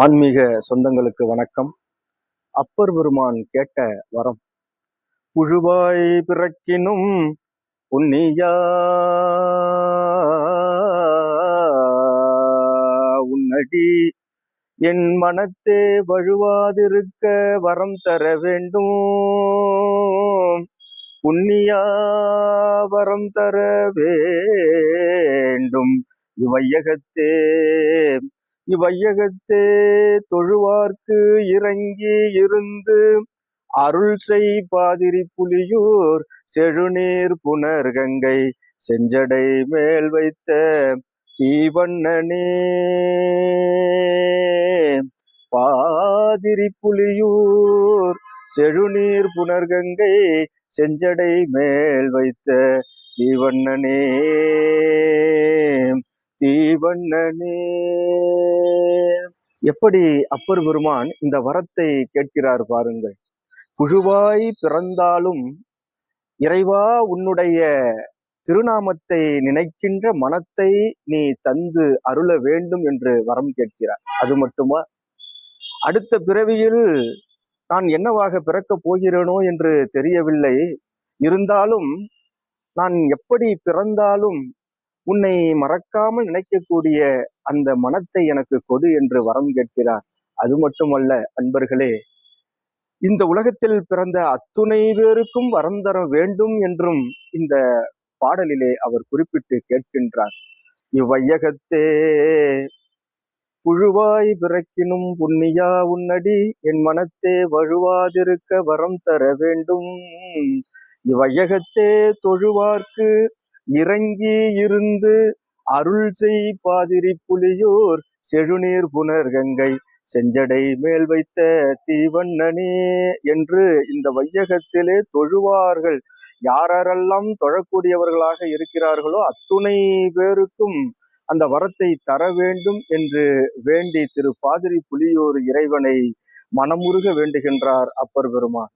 ஆன்மீக சொந்தங்களுக்கு வணக்கம். அப்பர் பெருமான் கேட்ட வரம் புழுவாய் பிறக்கினும் உன்னியா உன்னடி என் மனத்தே வழுவாதிருக்க வரம் தர வேண்டும். உன்னியா வரம் தர வேண்டும். இவையகத்தே இவ்வையகத்தே தொழுவார்க்கு இறங்கி இருந்து அருள் செய் பாதிரி புலியூர் செழுநீர் புனர்கங்கை செஞ்சடை மேல் வைத்த தீவண்ணனே. பாதிரி புலியூர் செழுநீர் புனர்கங்கை செஞ்சடை மேல் வைத்த தீவண்ணனே. தீவண்ணனே எப்படி அப்பர் பெருமான் இந்த வரத்தை கேட்கிறார் பாருங்கள். புழுவாய் பிறந்தாலும் இறைவா உன்னுடைய திருநாமத்தை நினைக்கின்ற மனத்தை நீ தந்து அருள வேண்டும் என்று வரம் கேட்கிறார். அது மட்டுமா? அடுத்த பிறவியில் நான் என்னவாக பிறக்கப் போகிறேனோ என்று தெரியவில்லை. இருந்தாலும் நான் எப்படி பிறந்தாலும் உன்னை மறக்காமல் நினைக்கக்கூடிய அந்த மனத்தை எனக்கு கொடு என்று வரம் கேட்கிறார். அது மட்டுமல்ல அன்பர்களே இந்த உலகத்தில் பிறந்த அத்துணை பேருக்கும் வரம் தர வேண்டும் என்றும் இந்த பாடலிலே அவர் குறிப்பிட்டு கேட்கின்றார். இவ்வையகத்தே புழுவாய் பிறக்கினும் புண்ணியா உன்னடி என் மனத்தே வழுவாதிருக்க வரம் தர வேண்டும். இவ்வையகத்தே தொழுவார்க்கு இறங்கி இருந்து அருள் செய் பாதிரி புலியூர் செழுநீர் புனர்கங்கை செஞ்சடை மேல் வைத்த தீவண்ணனே என்று இந்த வையகத்திலே தொழுவார்கள். யாரெல்லாம் தொழக்கூடியவர்களாக இருக்கிறார்களோ அத்துணை பேருக்கும் அந்த வரத்தை தர வேண்டும் என்று வேண்டி திரு பாதிரி புலியூர் இறைவனை மனமுருக வேண்டுகின்றார் அப்பர் பெருமான்.